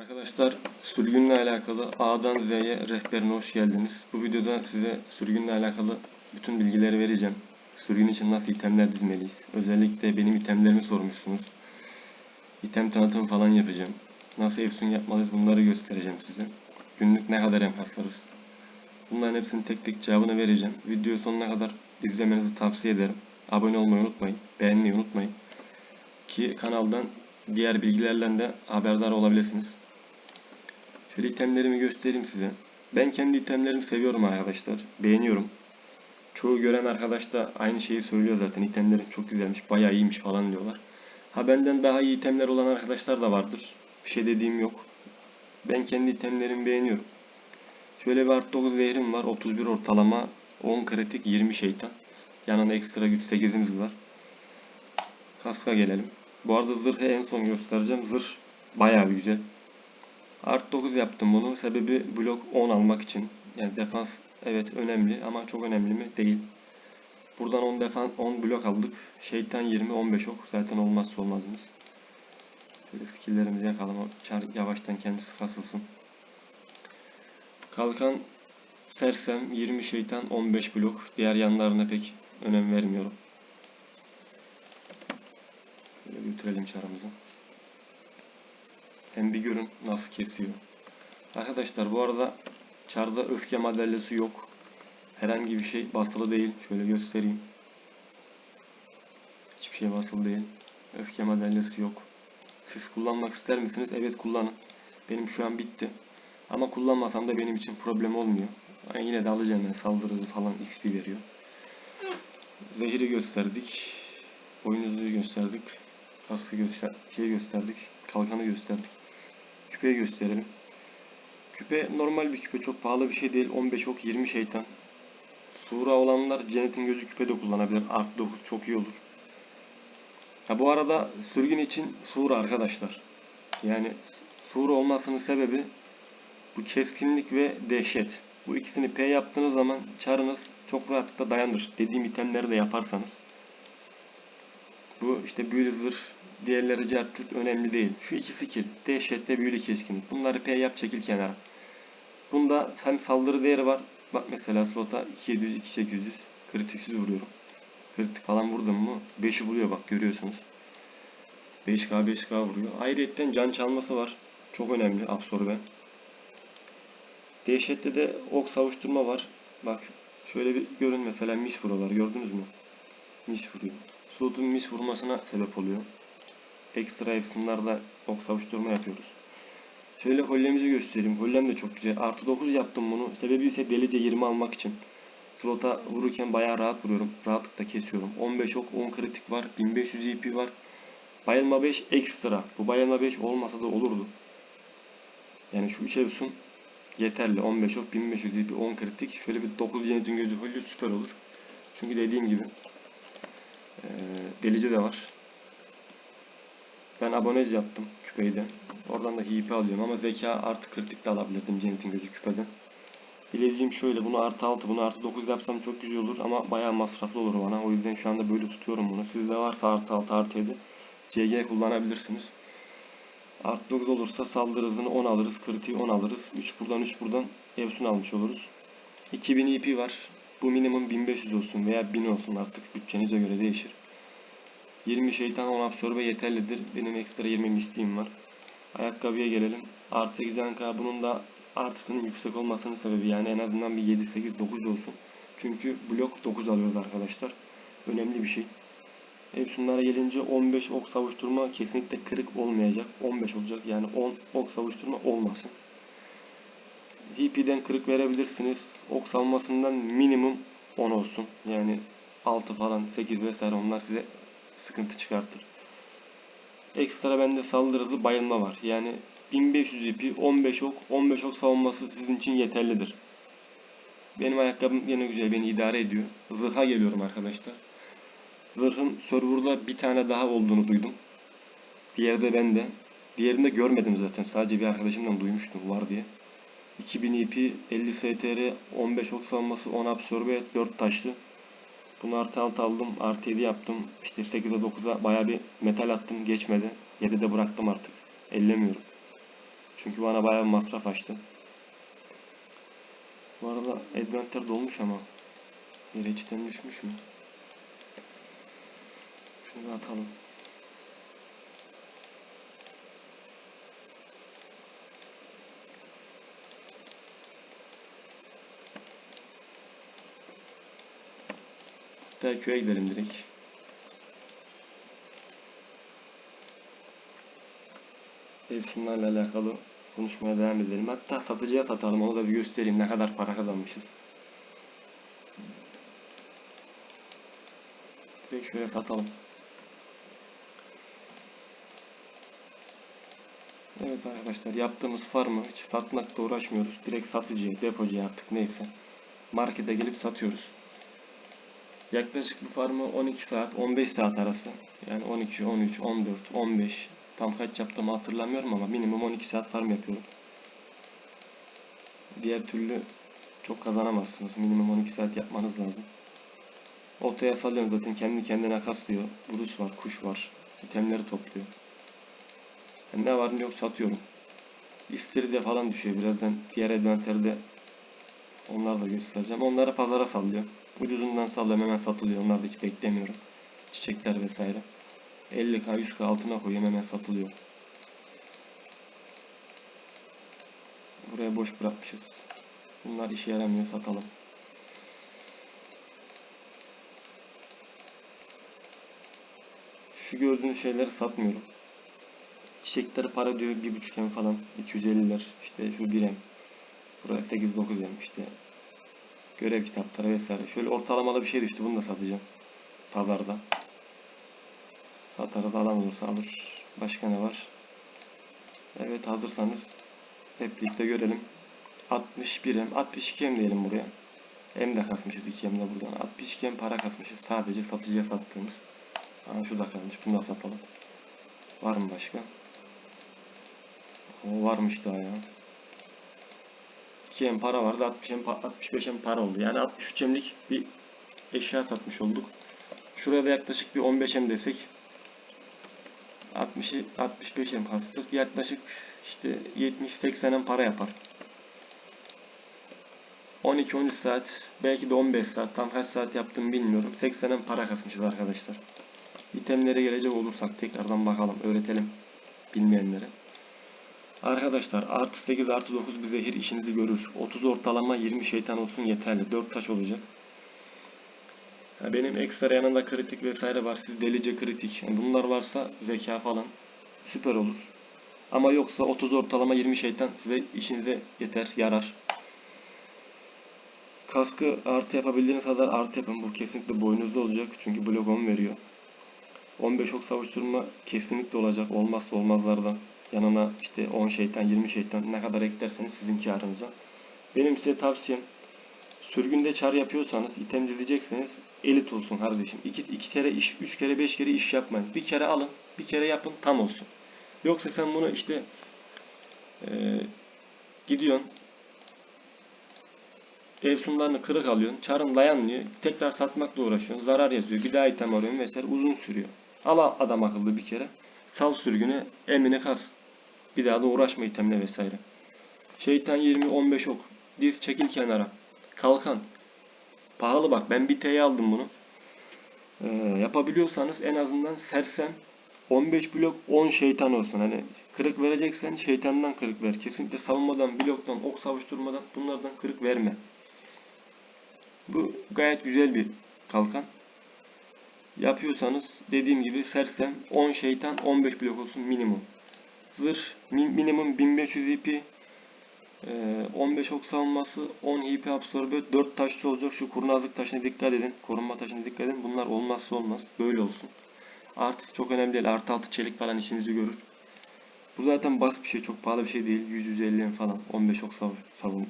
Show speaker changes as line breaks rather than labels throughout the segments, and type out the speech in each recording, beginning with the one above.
Arkadaşlar sürgünle alakalı A'dan Z'ye rehberine hoş geldiniz. Bu videoda size sürgünle alakalı bütün bilgileri vereceğim. Sürgün için nasıl itemler dizmeliyiz? Özellikle benim itemlerimi sormuşsunuz. İtem tanıtımı falan yapacağım. Nasıl efsun yapmalıyız bunları göstereceğim size. Günlük ne kadar em? Bunların hepsinin tek tek cevabını vereceğim. Videoyu sonuna kadar izlemenizi tavsiye ederim. Abone olmayı unutmayın. Beğenmeyi unutmayın. Ki kanaldan diğer bilgilerle de haberdar olabilirsiniz. Şöyle itemlerimi göstereyim size. Ben kendi itemlerimi seviyorum arkadaşlar. Beğeniyorum. Çoğu gören arkadaş da aynı şeyi söylüyor zaten. İtemlerim çok güzelmiş, bayağı iyiymiş falan diyorlar. Ha benden daha iyi itemler olan arkadaşlar da vardır. Bir şey dediğim yok. Ben kendi itemlerimi beğeniyorum. Şöyle bir art 9 zehrim var. 31 ortalama, 10 kritik, 20 şeytan. Yanında ekstra güç 8'imiz var. Kaska gelelim. Bu arada zırhı en son göstereceğim. Zırh bayağı bir güzel. Art 9 yaptım bunu. Sebebi blok 10 almak için. Yani defans evet önemli ama çok önemli mi? Değil. Buradan 10 defans 10 blok aldık. Şeytan 20 15 ok zaten olmazsa olmazımız. Şöyle skilllerimizi yakalım. Çar yavaştan kendisi kasılsın. Kalkan sersem 20 şeytan 15 blok. Diğer yanlarına pek önem vermiyorum. Şöyle götürelim çarımızı. Hem bir görün nasıl kesiyor. Arkadaşlar bu arada çarda öfke madalyası yok. Herhangi bir şey basılı değil. Şöyle göstereyim. Hiçbir şey basılı değil. Öfke madalyası yok. Siz kullanmak ister misiniz? Evet kullanın. Benim şu an bitti. Ama kullanmasam da benim için problem olmuyor. Yani yine de alacağım ben saldırı falan XP veriyor. Zehiri gösterdik. Oyun hızını gösterdik. Kaskı göster şey gösterdik. Kalkanı gösterdik. Küpeyi gösterelim. Küpe normal bir küpe. Çok pahalı bir şey değil. 15 ok 20 şeytan. Sura olanlar Cennet'in gözü küpede kullanabilir. Art 9 çok iyi olur. Ha bu arada sürgün için sura arkadaşlar. Yani sura olmasının sebebi bu keskinlik ve dehşet. Bu ikisini P yaptığınız zaman çarınız çok rahatlıkla dayanır. Dediğim itemleri de yaparsanız. Bu işte büyülü diğerleri cartçut önemli değil. Şu iki skill, dehşet ve büyülü keskinlik. Bunları P yap çekil kenara. Bunda hem saldırı değeri var. Bak mesela slota 2700, 2800 kritiksiz vuruyorum. Kritik falan vurdum mu 5'i buluyor bak görüyorsunuz. 5K 5K vuruyor. Ayrıca can çalması var. Çok önemli absorbe. Dehşette de ok savuşturma var. Bak şöyle bir görün mesela mis vuruyorlar gördünüz mü? Mis vuruyor. Slotun mis vurmasına sebep oluyor. Ekstra efsunlarla ok savuşturma yapıyoruz. Şöyle hollemizi göstereyim. Hollem de çok güzel. Artı 9 yaptım bunu. Sebebi ise delice 20 almak için. Slota vururken bayağı rahat vuruyorum. Rahatlıkla kesiyorum. 15 ok 10 kritik var. 1500 EP var. Bayılma 5 ekstra. Bu bayılma 5 olmasa da olurdu. Yani şu 3 efsun yeterli. 15 ok 1500 EP 10 kritik. Şöyle bir 9 cennetin gözü holü süper olur. Çünkü dediğim gibi ee, delici de var. Ben abonez yaptım küpeyi de. Oradan da HP alıyorum ama zeka artı kritik de alabilirdim Cennet'in gözü küpeden. Bileziğim şöyle bunu artı 6 bunu artı 9 yapsam çok güzel olur ama bayağı masraflı olur bana. O yüzden şu anda böyle tutuyorum bunu. Sizde varsa artı 6 artı 7 CG kullanabilirsiniz. Artı 9 olursa saldırı hızını 10 alırız. Kritiği 10 alırız. 3 buradan 3 buradan Evsun almış oluruz. 2000 EP var. Bu minimum 1500 olsun veya 1000 olsun artık bütçenize göre değişir. 20 şeytan 10 absorbe yeterlidir. Benim ekstra 20 mistiğim var. Ayakkabıya gelelim. Artı 8 anka bunun da artısının yüksek olmasının sebebi yani en azından bir 7, 8, 9 olsun. Çünkü blok 9 alıyoruz arkadaşlar. Önemli bir şey. Efsunlara gelince 15 ok savuşturma kesinlikle kırık olmayacak. 15 olacak yani 10 ok savuşturma olmasın. VP'den kırık verebilirsiniz. Ok savunmasından minimum 10 olsun. Yani 6 falan 8 vesaire onlar size sıkıntı çıkartır. Ekstra bende saldırı hızı bayılma var. Yani 1500 ipi 15 ok 15 ok savunması sizin için yeterlidir. Benim ayakkabım yine güzel beni idare ediyor. Zırha geliyorum arkadaşlar. Zırhın serverda bir tane daha olduğunu duydum. Diğeri de bende. Diğerini görmedim zaten. Sadece bir arkadaşımdan duymuştum var diye. 2000 EP, 50 STR, 15 ok savunması, 10 absorbe, 4 taşlı. Bunu artı 6 aldım, artı 7 yaptım. İşte 8'e 9'a baya bir metal attım, geçmedi. 7'de bıraktım artık. Ellemiyorum. Çünkü bana bayağı bir masraf açtı. Bu arada Adventure dolmuş ama yere düşmüş mü? Şunu atalım. Köye gidelim direkt. Evsunlarla alakalı konuşmaya devam edelim. Hatta satıcıya satalım. Onu da bir göstereyim. Ne kadar para kazanmışız. Direkt şöyle satalım. Evet arkadaşlar yaptığımız farmı hiç satmakla uğraşmıyoruz. Direkt satıcıya, depocuya artık neyse. Markete gelip satıyoruz. Yaklaşık bu farmı 12 saat, 15 saat arası. Yani 12, 13, 14, 15. Tam kaç yaptığımı hatırlamıyorum ama minimum 12 saat farm yapıyorum. Diğer türlü çok kazanamazsınız. Minimum 12 saat yapmanız lazım. Otoya salıyorum zaten kendi kendine kaslıyor. Burus var, kuş var. İtemleri topluyor. Yani ne var ne yok satıyorum. İstiridye falan düşüyor birazdan. Diğer adventerde onları da göstereceğim. Onları pazara sallıyor. Ucuzundan sallıyorum hemen satılıyor. Onları da hiç beklemiyorum. Çiçekler vesaire. 50k 100k altına koyuyorum hemen satılıyor. Buraya boş bırakmışız. Bunlar işe yaramıyor satalım. Şu gördüğünüz şeyleri satmıyorum. Çiçekleri para diyor bir buçuk em falan 250'ler işte şu 1 em buraya 8 9 em işte görev kitapları vesaire. Şöyle ortalamalı bir şey düştü bunu da satacağım. Pazarda. Satarız alan olursa alır. Başka ne var? Evet hazırsanız hep birlikte görelim. 61 em 62 em diyelim buraya. Em de kasmışız 2 em de buradan. 62 em para kasmışız. Sadece satıcıya sattığımız. Aa, şu da kalmış bunu da satalım. Var mı başka? O varmış daha ya. 2 em para vardı 60 em 65 em para oldu. Yani 63 emlik bir eşya satmış olduk. Şurada yaklaşık bir 15 em desek 60 65 em kastık. Yaklaşık işte 70-80 em para yapar. 12-13 saat belki de 15 saat tam kaç saat yaptım bilmiyorum. 80 em para kasmışız arkadaşlar. İtemlere gelecek olursak tekrardan bakalım öğretelim bilmeyenlere. Arkadaşlar artı 8 artı 9 bir zehir işinizi görür. 30 ortalama 20 şeytan olsun yeterli. 4 taş olacak. benim ekstra yanında kritik vesaire var. Siz delice kritik. Yani bunlar varsa zeka falan süper olur. Ama yoksa 30 ortalama 20 şeytan size işinize yeter, yarar. Kaskı artı yapabildiğiniz kadar artı yapın. Bu kesinlikle boynuzda olacak. Çünkü blok 10 veriyor. 15 ok savuşturma kesinlikle olacak. Olmazsa olmazlardan. Yanına işte 10 şeytan 20 şeytan ne kadar eklerseniz sizin karınıza. Benim size tavsiyem sürgünde çar yapıyorsanız item dizecekseniz elit olsun kardeşim. 2 2 kere iş, 3 kere 5 kere iş yapmayın. Bir kere alın, bir kere yapın tam olsun. Yoksa sen bunu işte e, gidiyorsun ev sunlarını kırık alıyorsun. Çarın dayanmıyor. Tekrar satmakla uğraşıyorsun. Zarar yazıyor. Bir daha item arıyorsun vesaire. Uzun sürüyor. Al adam akıllı bir kere. Sal sürgünü. Emini kas. Bir daha da uğraşma itemle vesaire. Şeytan 20 15 ok. Diz çekil kenara. Kalkan. Pahalı bak ben bir T'ye aldım bunu. Ee, yapabiliyorsanız en azından sersem 15 blok 10 şeytan olsun. Hani kırık vereceksen şeytandan kırık ver. Kesinlikle savunmadan, bloktan, ok savuşturmadan bunlardan kırık verme. Bu gayet güzel bir kalkan. Yapıyorsanız dediğim gibi sersem 10 şeytan 15 blok olsun minimum. Zırh minimum 1500 IP. 15 ok savunması 10 HP absorbe 4 taşlı olacak. Şu kurnazlık taşına dikkat edin. Korunma taşına dikkat edin. Bunlar olmazsa olmaz. Böyle olsun. Artı çok önemli değil. Artı altı çelik falan işinizi görür. Bu zaten basit bir şey. Çok pahalı bir şey değil. 100-150 falan. 15 ok savun.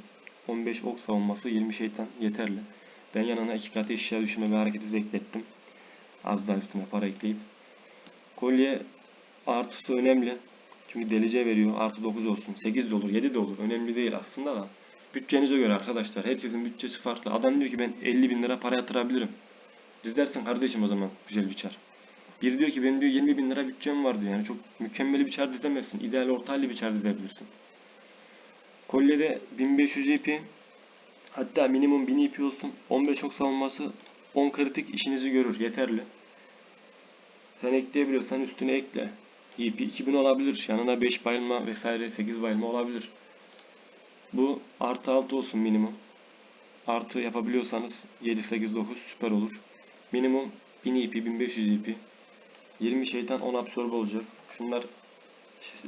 15 ok savunması 20 şeytan yeterli. Ben yanına iki katı eşya düşürme ve hareket hızı eklettim. Az daha üstüne para ekleyip. Kolye artısı önemli. Çünkü delice veriyor. Artı 9 olsun. 8 de olur. 7 de olur. Önemli değil aslında da. Bütçenize göre arkadaşlar. Herkesin bütçesi farklı. Adam diyor ki ben 50 bin lira para yatırabilirim. Dizlersin kardeşim o zaman güzel bir çar. Biri diyor ki benim diyor 20 bin lira bütçem var diyor. Yani çok mükemmel bir çar dizemezsin. İdeal orta halli bir çar dizebilirsin. Kolyede 1500 EP hatta minimum 1000 EP olsun. 15 ok savunması 10 kritik işinizi görür. Yeterli. Sen ekleyebiliyorsan üstüne ekle. EP 2000 olabilir. Yanına 5 bayılma vesaire 8 bayılma olabilir. Bu artı 6 olsun minimum. Artı yapabiliyorsanız 7, 8, 9 süper olur. Minimum 1000 EP, 1500 EP. 20 şeytan 10 absorbe olacak. Şunlar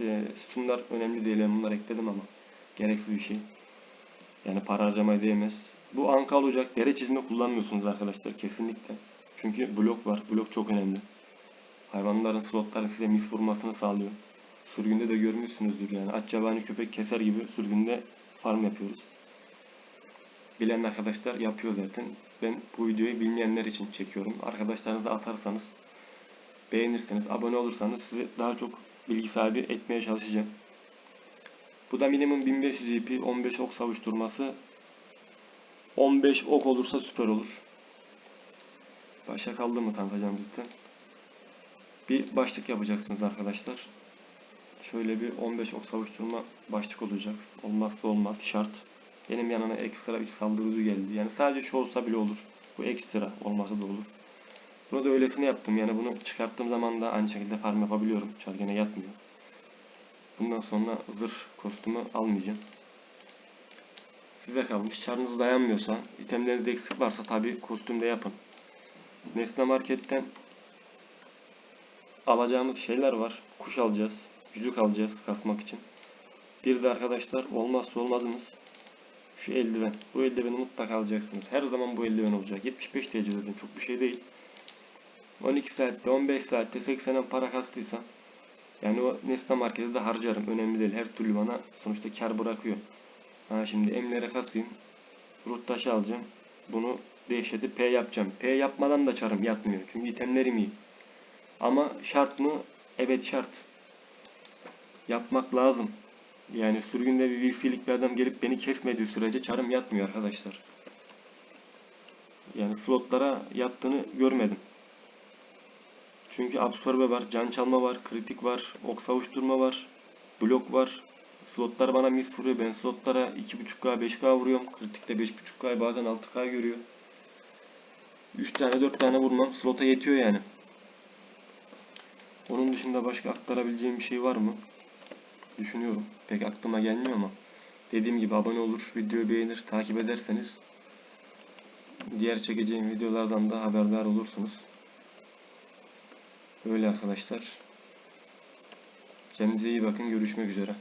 e, sütunlar önemli değil. Ben bunları ekledim ama gereksiz bir şey. Yani para harcamaya değmez. Bu anka olacak. Dere çizme kullanmıyorsunuz arkadaşlar kesinlikle. Çünkü blok var. Blok çok önemli. Hayvanların slotların size mis vurmasını sağlıyor. Sürgünde de görmüşsünüzdür yani. Aç yabani köpek keser gibi sürgünde farm yapıyoruz. Bilen arkadaşlar yapıyor zaten. Ben bu videoyu bilmeyenler için çekiyorum. Arkadaşlarınıza atarsanız, beğenirseniz, abone olursanız sizi daha çok bilgi sahibi etmeye çalışacağım. Bu da minimum 1500 EP, 15 ok savuşturması. 15 ok olursa süper olur. Başa kaldı mı tanıtacağım cidden? Bir başlık yapacaksınız arkadaşlar. Şöyle bir 15 ok savuşturma başlık olacak. Olmazsa olmaz şart. Benim yanına ekstra bir saldırı hızı geldi. Yani sadece şu olsa bile olur. Bu ekstra olmasa da olur. Bunu da öylesine yaptım. Yani bunu çıkarttığım zaman da aynı şekilde farm yapabiliyorum. Çar gene yatmıyor. Bundan sonra zırh kostümü almayacağım. Size kalmış. Çarınız dayanmıyorsa, itemlerinizde eksik varsa tabi kostümde yapın. Nesne Market'ten alacağımız şeyler var. Kuş alacağız. Yüzük alacağız kasmak için. Bir de arkadaşlar olmazsa olmazımız şu eldiven. Bu eldiveni mutlaka alacaksınız. Her zaman bu eldiven olacak. 75 TC dedim. Çok bir şey değil. 12 saatte, 15 saatte 80'en para kastıysa yani o Nesne markete de harcarım. Önemli değil. Her türlü bana sonuçta kar bırakıyor. Ha şimdi emlere kasayım. Rut taşı alacağım. Bunu dehşeti P yapacağım. P yapmadan da çarım yatmıyor. Çünkü itemlerim iyi. Ama şart mı? Evet şart. Yapmak lazım. Yani sürgünde bir VC'lik bir adam gelip beni kesmediği sürece çarım yatmıyor arkadaşlar. Yani slotlara yattığını görmedim. Çünkü absorbe var, can çalma var, kritik var, ok savuşturma var, blok var. Slotlar bana mis vuruyor. Ben slotlara 2.5K, 5K vuruyorum. Kritikte 5.5K bazen 6K görüyor. 3 tane 4 tane vurmam slota yetiyor yani. Onun dışında başka aktarabileceğim bir şey var mı? Düşünüyorum. Pek aklıma gelmiyor ama. Dediğim gibi abone olur, videoyu beğenir, takip ederseniz diğer çekeceğim videolardan da haberdar olursunuz. Öyle arkadaşlar. Kendinize iyi bakın. Görüşmek üzere.